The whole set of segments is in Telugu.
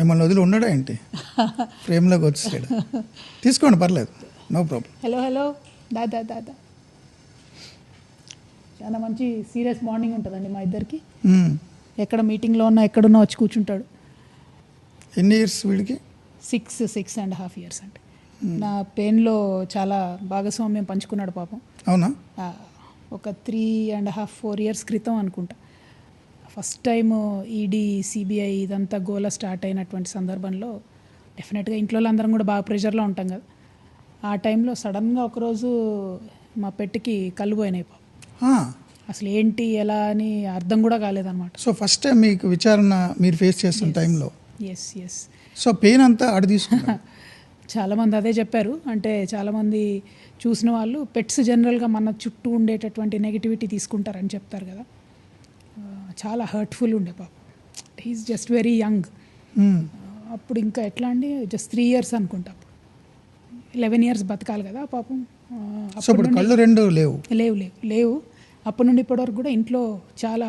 మిమ్మల్ని వదిలి ఉండడా ఏంటి? ఫ్రేమ్లోకి వచ్చేసాడు? తీసుకోండి పర్లేదు. No problem. Hello hello. దాదా దాదా చాలా మంచి సీరియస్ బాండింగ్ ఉంటుందండి మా ఇద్దరికి. ఎక్కడ మీటింగ్లో ఉన్నా ఎక్కడున్నా వచ్చి కూర్చుంటాడు. ఎన్ని ఇయర్స్ వీడికి? Six six and half years అంటే నా పెయిన్లో చాలా భాగస్వామ్యం పంచుకున్నాడు పాపం. అవునా? ఒక three and half four years క్రితం అనుకుంటా. ఫస్ట్ టైం ఈడీ సిబిఐ ఇదంతా గోల స్టార్ట్ అయినటువంటి సందర్భంలో డెఫినెట్గా ఇంట్లో అందరం కూడా బాగా ప్రెషర్లో ఉంటాం కదా. ఆ టైంలో సడన్గా ఒకరోజు మా పెట్టికి కళ్ళు పోయినాయి అసలు ఏంటి ఎలా అని అర్థం కూడా కాలేదన్నమాట. సో ఫస్ట్ టైం మీకు విచారణ మీరు ఫేస్ చేస్తున్న టైంలో? ఎస్ ఎస్ సో పెయిన్ అంతా ఆడ తీసుకున్నాడు చాలామంది అదే చెప్పారు. అంటే చాలామంది చూసిన వాళ్ళు పెట్స్ జనరల్గా మన చుట్టూ ఉండేటటువంటి నెగిటివిటీ తీసుకుంటారని చెప్తారు కదా. చాలా హర్ట్ఫుల్ ఉండే పాపం. He's just very young. అప్పుడు ఇంకా ఎట్లా అండి? జస్ట్ త్రీ ఇయర్స్ అనుకుంటా లెవెన్ ఇయర్స్ బతకాలి కదా పాపం. కళ్ళు రెండు లేవు. లేవు లేవు లేవు. అప్పటి నుండి ఇప్పటివరకు కూడా ఇంట్లో చాలా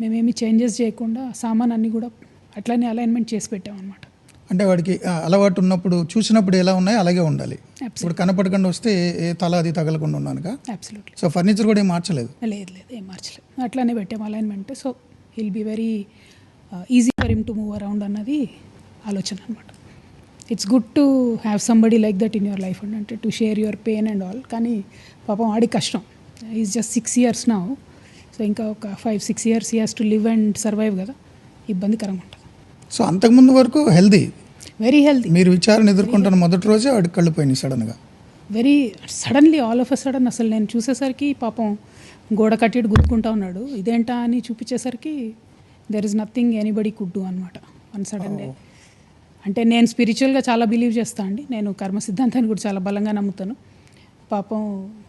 మేమేమి చేంజెస్ చేయకుండా సామాన్ అన్నీ కూడా అట్లనే అలైన్మెంట్ చేసి పెట్టామన్నమాట. అంటే వాడికి అలవాటు ఉన్నప్పుడు చూసినప్పుడు ఎలా ఉన్నాయో అలాగే ఉండాలి. ఇప్పుడు కనపడకుండా వస్తే ఏ- తల అది తగలకుండా ఉన్నానుగా అబ్సల్యూట్లీ సో ఫర్నిచర్ కూడా ఏం మార్చలేదు? లేదు లేదు ఏం మార్చలేదు. అట్లానే పెట్టాము alignment so will be very easy for him to move around అన్నది ఆలోచన అనమాట it's good to have somebody like that in your life and అంటే to share your pain and all కానీ పాపం ఆడి కష్టం. ఈజ్ జస్ట్ సిక్స్ ఇయర్స్ నా సో ఇంకా ఒక five six years years to live and survive కదా. ఇబ్బందికరంగా ఉంటుంది సో అంతకుముందు వరకు హెల్దీ వెరీ హెల్తీ మీరు విచారణ ఎదుర్కొంటున్న మొదటి రోజే వాడికి కళ్ళు పోయినాయి సడన్గా very suddenly all of a sudden అసలు నేను చూసేసరికి పాపం గోడ కట్టిడు గుర్తుకుంటా ఉన్నాడు. ఇదేంటా అని చూపించేసరికి there is nothing anybody could do అనమాట వన్ సడన్ డే అంటే నేను స్పిరిచువల్గా చాలా బిలీవ్ చేస్తా అండి. నేను కర్మ సిద్ధాంతాన్ని కూడా చాలా బలంగా నమ్ముతాను. పాపం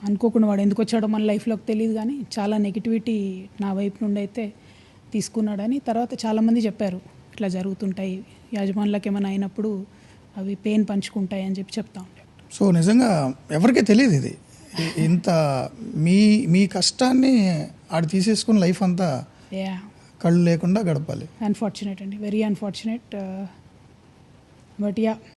అనుకోకుండా వాడు ఎందుకు వచ్చాడో మన లైఫ్లోకి తెలియదు కానీ చాలా నెగిటివిటీ నా వైపు నుండి అయితే తీసుకున్నాడని తర్వాత చాలామంది చెప్పారు. ఇట్లా జరుగుతుంటాయి యాజమానులకు ఏమైనా అయినప్పుడు అవి పెయిన్ పంచుకుంటాయి అని చెప్పి చెప్తా ఉండే సో నిజంగా ఎవరికీ తెలియదు ఇది. ఇంత మీ మీ కష్టాన్ని ఆడు తీసేసుకుని లైఫ్ అంతా కళ్ళు లేకుండా గడపాలి. అన్ఫార్చునేట్ అండి. Very unfortunate but yeah